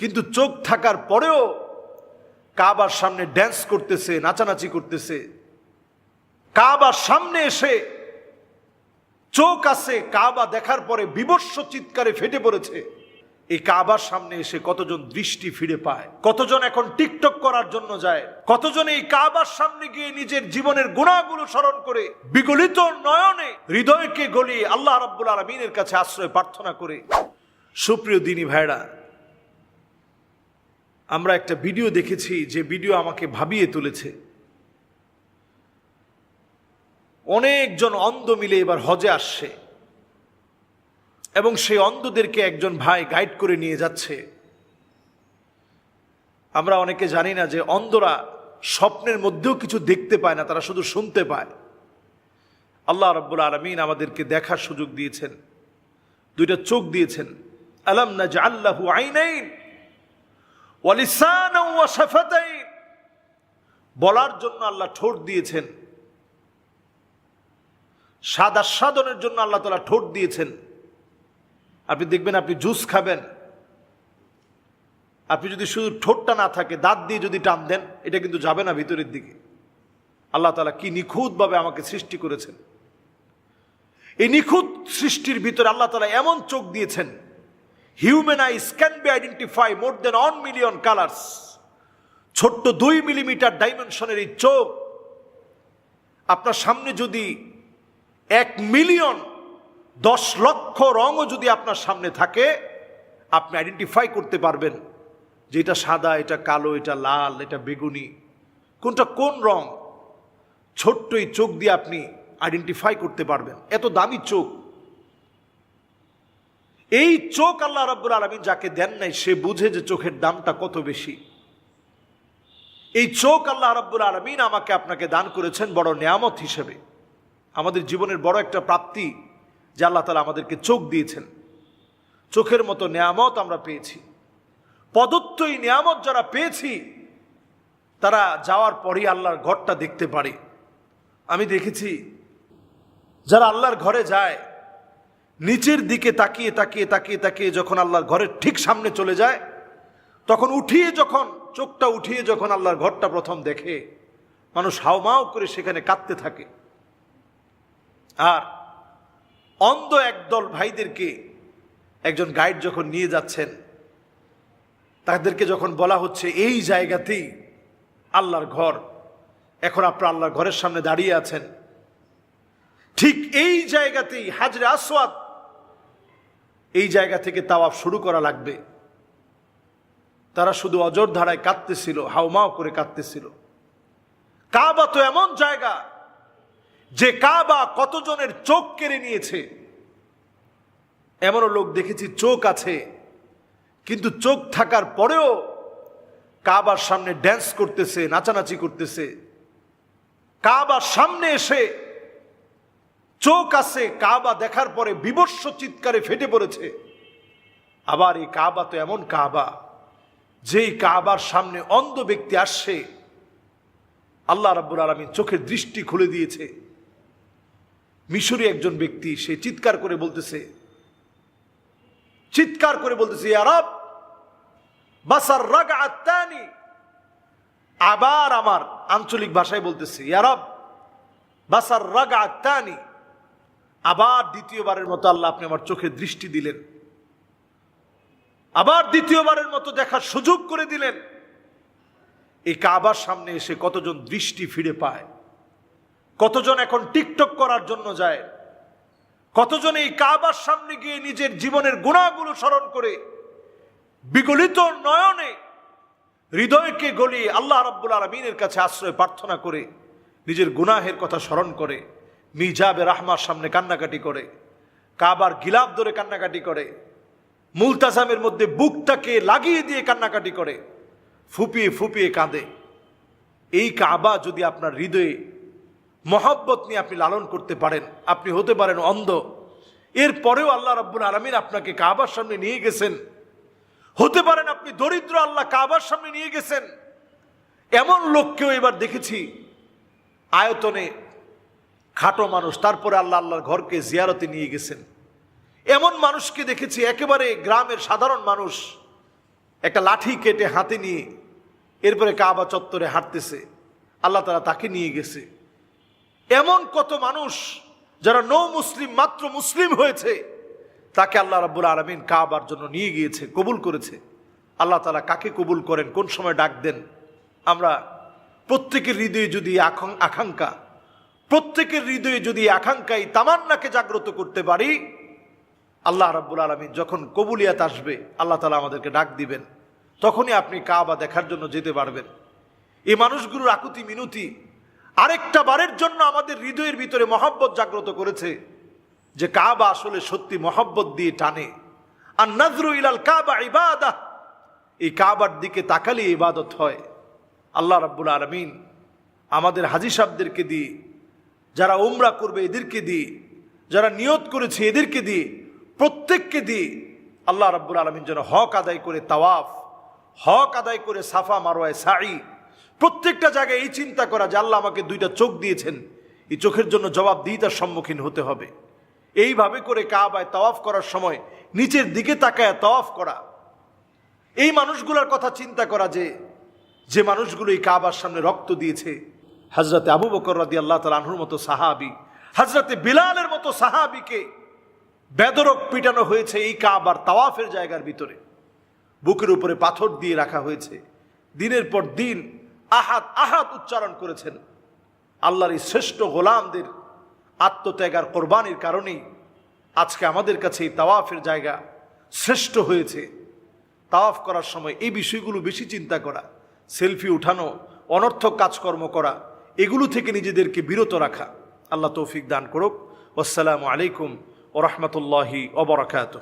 কিন্তু চোখ থাকার পরেও কাবার সামনে ড্যান্স করতেছে, নাচানাচি করতেছে। কাবার সামনে এসে চোখ আছে, কাবা দেখার পরে বিবস্ব চিৎকারে ফেটে পড়েছে। এই কাবার সামনে এসে কতজন দৃষ্টি ফিরে পায়, কতজন এখন টিকটক করার জন্য যায়, কতজন এই কাবার সামনে গিয়ে নিজের জীবনের গুণাগুলো স্মরণ করে বিগলিত নয়নে হৃদয়কে গলিয়ে আল্লাহ রাব্বুল আলমিনের কাছে আশ্রয় প্রার্থনা করে। সুপ্রিয় দিনী ভাইরা আমরা একটা ভিডিও দেখেছি, যে ভিডিও আমাকে ভাবিয়ে তুলেছে। অনেকজন অন্ধ মিলে এবার হজে আসছে। এবং সেই অন্ধদেরকে একজন ভাই গাইড করে নিয়ে যাচ্ছে। আমরা অনেকে জানি না যে অন্ধরা স্বপ্নের মধ্যেও কিছু দেখতে পায় না, তারা শুধু শুনতে পায়। আল্লাহ রব্বুল আলমিন আমাদেরকে দেখার সুযোগ দিয়েছেন। দুইটা চোখ দিয়েছেন। আলাম না যে আল্লাহু আইনাইন? ওয়ালিসান ওয়া বলার জন্য আল্লাহ ঠোঁট দিয়েছেন। স্বাদ আস্বাদনের জন্য আল্লাহ তালা ঠোঁট দিয়েছেন। আপনি দেখবেন আপনি জুস খাবেন। আপনি যদি শুধু ঠোঁটটা না থাকে, দাঁত দিয়ে যদি টান দেন, এটা কিন্তু যাবে না ভিতরের দিকে। আল্লাহ তালা কি নিখুঁতভাবে আমাকে সৃষ্টি করেছেন। এই নিখুঁত সৃষ্টির ভিতরে আল্লাহ তালা এমন চোখ দিয়েছেন human eyes can be identify more than one million colours ছোট্ট দুই মিলিমিটার ডাইমেনশনের এই চোখ। আপনার সামনে যদি এক মিলিয়ন দশ লক্ষ রঙও যদি আপনার সামনে থাকে, আপনি আইডেন্টিফাই করতে পারবেন যে এটা সাদা, এটা কালো, এটা লাল, এটা বেগুনি। কোনটা কোন রং? ছোট্ট এই চোখ দিয়ে আপনি আইডেন্টিফাই করতে পারবেন। এত দামি চোখ। এই চোখ আল্লাহ রাব্বুল আলমিন যাকে দেন নাই, সে বুঝে যে চোখের দামটা কত বেশি। এই চোখ আল্লাহ রাব্বুল আলমিন আমাকে আপনাকে দান করেছেন বড় নেয়ামত হিসেবে। আমাদের জীবনের বড় একটা প্রাপ্তি যে আল্লাহ তালা আমাদেরকে চোখ দিয়েছেন। চোখের মতো নেয়ামত আমরা পেয়েছি। পদত্ত এই নেয়ামত যারা পেয়েছি, তারা যাওয়ার পরই আল্লাহর ঘরটা দেখতে পারে। আমি দেখেছি, যারা আল্লাহর ঘরে যায় নিচের দিকে তাকিয়ে তাকিয়ে তাকিয়ে তাকিয়ে যখন আল্লাহর ঘরের ঠিক সামনে চলে যায়, তখন উঠিয়ে যখন, চোখটা উঠিয়ে যখন আল্লাহর ঘরটা প্রথম দেখে, মানুষ হাওমাও করে সেখানে কাঁদতে থাকে। আর অন্ধ একদল ভাইদেরকে একজন গাইড যখন নিয়ে যাচ্ছেন, তাদেরকে যখন বলা হচ্ছে, এই জায়গাতেই আল্লাহর ঘর। এখন আপনার আল্লাহর ঘরের সামনে দাঁড়িয়ে আছেন। ঠিক এই জায়গাতেই হাজরে আসওয়াদ এই জায়গা থেকে তাওয়াফ শুরু করা লাগবে। তারা শুধু অজর ধারায় কাঁদতেছিল, হাওমাও করে কাঁদতেছিল। কাবা তো এমন জায়গা যে কাবা কতজনের চোখ কেড়ে নিয়েছে। এমনও লোক দেখেছি চোখ আছে, কিন্তু চোখ থাকার পরেও কাবার সামনে ড্যান্স করতেছে, নাচানাচি করতেছে। কাবার সামনে এসে চোখ আছে কাবা দেখার পরে বিবস্ব চিৎকারে ফেটে পড়েছে। আবার এই কাবা তো এমন কাবা, যেই কাবার সামনে অন্ধ ব্যক্তি আসছে, আল্লাহ রাব্বুল আলমী চোখের দৃষ্টি খুলে দিয়েছে। মিশরি একজন ব্যক্তি সে চিৎকার করে বলতেছে, চিৎকার করে বলতেছে আরব বাসার রাগ আত্মানি আবার আমার আঞ্চলিক ভাষায় বলতেছে ইয়ারব বাসার রাগ আত্মানি আবার দ্বিতীয়বারের মতো আল্লাহ আপনি আমার চোখে দৃষ্টি দিলেন। আবার দ্বিতীয়বারের মতো দেখার সুযোগ করে দিলেন। এই কাবার সামনে এসে কতজন দৃষ্টি ফিরে পায়। কতজন এখন টিকটক করার জন্য যায়। কতজন এই কাবার সামনে গিয়ে নিজের জীবনের গুণাগুলো স্মরণ করে বিগলিত নয়নে হৃদয়কে গলিয়ে আল্লাহ রাব্বুল আলমিনের কাছে আশ্রয় প্রার্থনা করে নিজের গুনাহের কথা স্মরণ করে। মিজাবে রাহমার সামনে কান্নাকাটি করে, কাবার গিলাপ ধরে কান্নাকাটি করে, মুলতাজামের মধ্যে বুকটাকে লাগিয়ে দিয়ে কান্নাকাটি করে, ফুপিয়ে ফুপিয়ে কাঁদে। এই কাবা যদি আপনার হৃদয়ে মহব্বত নিয়ে আপনি লালন করতে পারেন, আপনি হতে পারেন অন্ধ। এর পরেও আল্লাহ রাব্বুল আলমিন আপনাকে কাবার সামনে নিয়ে গেছেন। হতে পারেন আপনি দরিদ্র, আল্লাহ কাবার সামনে নিয়ে গেছেন। এমন লোককেও এবার দেখেছি, আয়তনে খাটো মানুষ, তারপরে আল্লাহ আল্লাহর ঘরকে জিয়ারতে নিয়ে গেছেন। এমন মানুষকে দেখেছি, একেবারে গ্রামের সাধারণ মানুষ, একটা লাঠি কেটে হাতে নিয়ে এরপরে কাবা চত্বরে হাঁটতেছে। আল্লাহ তালা তাকে নিয়ে গেছে। এমন কত মানুষ, যারা নৌ মুসলিম, মাত্র মুসলিম হয়েছে, তাকে আল্লাহ রাব্বুল আলমিন কাবার জন্য নিয়ে গিয়েছে, কবুল করেছে। আল্লাহ তালা কাকে কবুল করেন, কোন সময় ডাক দেন? আমরা প্রত্যেকের হৃদয়ে যদি আকাং- আকাঙ্ক্ষা প্রত্যেকের হৃদয়ে যদি আকাঙ্ক্ষাই তামান্নাকে জাগ্রত করতে পারি, আল্লাহ রাব্বুল আলমিন যখন কবুলিয়াত আসবে, আল্লাহ তালা আমাদেরকে ডাক দিবেন। তখনই আপনি কাবা দেখার জন্য যেতে পারবেন। এই মানুষগুলোর আকুতি মিনতি আরেকটা বারের জন্য আমাদের হৃদয়ের ভিতরে মহাব্বত জাগ্রত করেছে যে কাবা আসলে সত্যি মহাব্বত দিয়ে টানে। আর নজরু ইলাল কাবা ইবাদা এই কাবার দিকে তাকালে ইবাদত হয়। আল্লাহ রাব্বুল আলমিন আমাদের হাজি সাহেবদেরকে দিয়ে যারা উমরা করবে এদেরকে দিয়ে যারা নিয়ত করেছে এদেরকে দিয়ে প্রত্যেককে দিয়ে আল্লাহ রাব্বুল আলমিন যেন হক আদায় করে তাওয়াফ, হক আদায় করে সাফা মারোয় সাই প্রত্যেকটা জায়গায় এই চিন্তা করা যে আল্লাহ আমাকে দুইটা চোখ দিয়েছেন, এই চোখের জন্য জবাব দিইতার সম্মুখীন হতে হবে। এইভাবে করে কাবায় তাওয়াফ করার সময় নিচের দিকে তাকায় তাওয়াফ করা। এই মানুষগুলোর কথা চিন্তা করা যে যে মানুষগুলো এই কাবার সামনে রক্ত দিয়েছে হজরতে আবু বকর রাদি আল্লাহ তাল আনহুর মতো সাহাবি হজরতে বিলালের মতো সাহাবিকে বেদরক পিটানো হয়েছে এই কাবার তাওয়াফের জায়গার ভিতরে। বুকের উপরে পাথর দিয়ে রাখা হয়েছে। দিনের পর দিন আহাত আহাত উচ্চারণ করেছেন। আল্লাহর এই শ্রেষ্ঠ গোলামদের আত্মত্যাগ আর কোরবানির কারণেই আজকে আমাদের কাছে এই তাওয়াফের জায়গা শ্রেষ্ঠ হয়েছে। তাওয়াফ করার সময় এই বিষয়গুলো বেশি চিন্তা করা, সেলফি উঠানো, অনর্থক কাজকর্ম করা এগুলো থেকে নিজেদেরকে বিরত রাখা। আল্লাহ তৌফিক দান করুক। আসসালামু আলাইকুম ও রহমতুল্লাহি অবরাকাত